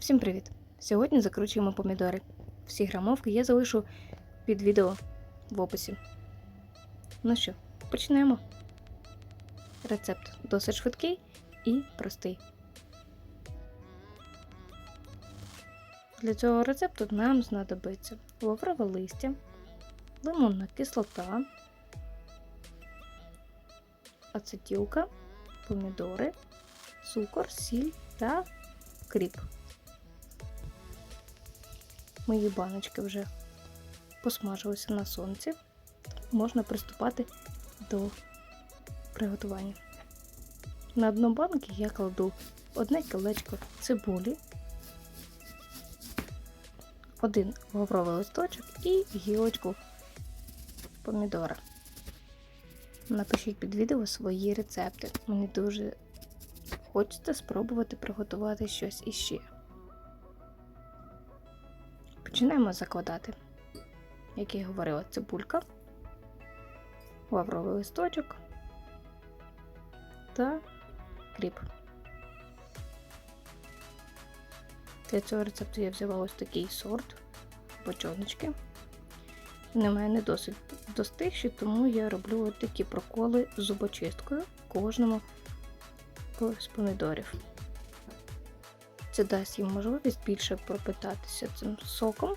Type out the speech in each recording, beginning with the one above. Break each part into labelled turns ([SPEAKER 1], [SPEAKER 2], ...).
[SPEAKER 1] Всім привіт! Сьогодні закручуємо помідори. Всі грамовки я залишу під відео в описі. Ну що, почнемо. Рецепт досить швидкий і простий. Для цього рецепту нам знадобиться лаврове листя, лимонна кислота, ацетілка, помідори, цукор, сіль та кріп. Мої баночки вже посмажилися на сонці. Можна приступати до приготування. На дно банки я кладу одне кілечко цибулі, один лавровий листочок і гілочку помідора. Напишіть під відео свої рецепти. Мені дуже хочеться спробувати приготувати щось іще. Починаємо закладати, як я говорила, цибулька, лавровий листочок та кріп. Для цього рецепту я взяла ось такий сорт бочоночки. Вони в мене досить достигші, тому я роблю ось такі проколи з зубочисткою кожному з помідорів. Це дасть їм можливість більше пропитатися цим соком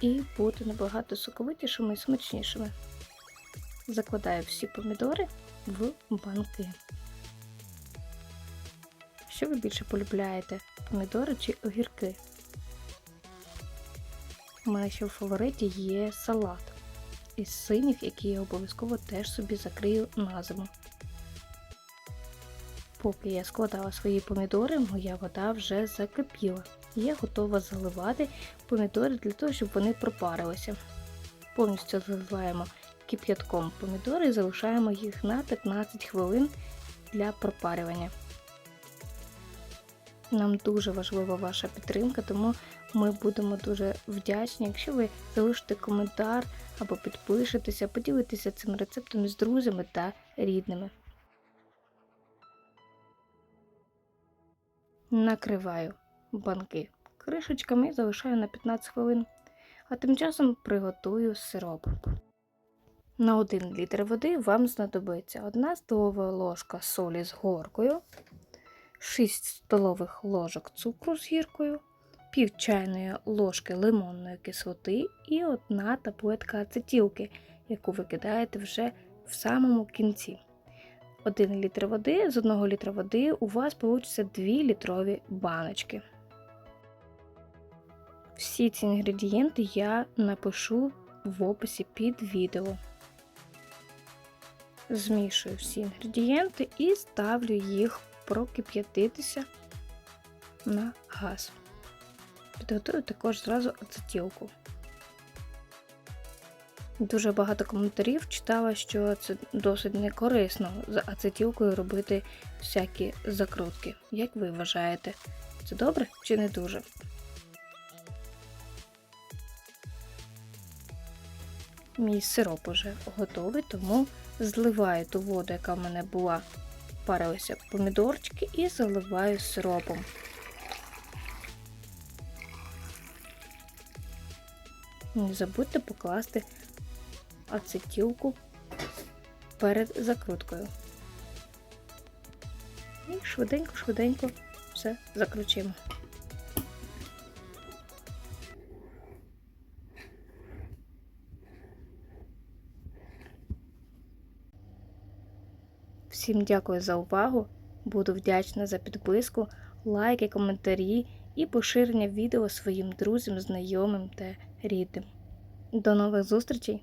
[SPEAKER 1] і бути набагато соковитішими і смачнішими. Закладаю всі помідори в банки. Що ви більше полюбляєте? Помідори чи огірки? У мене ще в фавориті є салат із синіх, який я обов'язково теж собі закрию на зиму. Поки я складала свої помідори, моя вода вже закипіла. Я готова заливати помідори для того, щоб вони пропарилися. Повністю заливаємо кип'ятком помідори і залишаємо їх на 15 хвилин для пропарювання. Нам дуже важлива ваша підтримка, тому ми будемо дуже вдячні, якщо ви залишите коментар або підпишетеся, поділитеся цим рецептом з друзями та рідними. Накриваю банки кришечками і залишаю на 15 хвилин, а тим часом приготую сироп. На 1 літр води вам знадобиться 1 столова ложка солі з горкою, 6 столових ложок цукру з гіркою, пів чайної ложки лимонної кислоти і 1 таблетка ацетілки, яку ви кидаєте вже в самому кінці. 1 літр води, з 1 літра води у вас вийде 2 літрові баночки. Всі ці інгредієнти я напишу в описі під відео. Змішую всі інгредієнти і ставлю їх прокип'ятитися на газ. Підготую також зразу ацетілку. Дуже багато коментарів читала, що це досить некорисно з ацетілкою робити всякі закрутки. Як ви вважаєте, це добре чи не дуже? Мій сироп уже готовий, тому зливаю ту воду, яка в мене була, парилися помідорчики, і заливаю сиропом. Не забудьте покласти ацетілку перед закруткою. І швиденько-швиденько все закручуємо. Всім дякую за увагу. Буду вдячна за підписку, лайки, коментарі і поширення відео своїм друзям, знайомим та рідним. До нових зустрічей!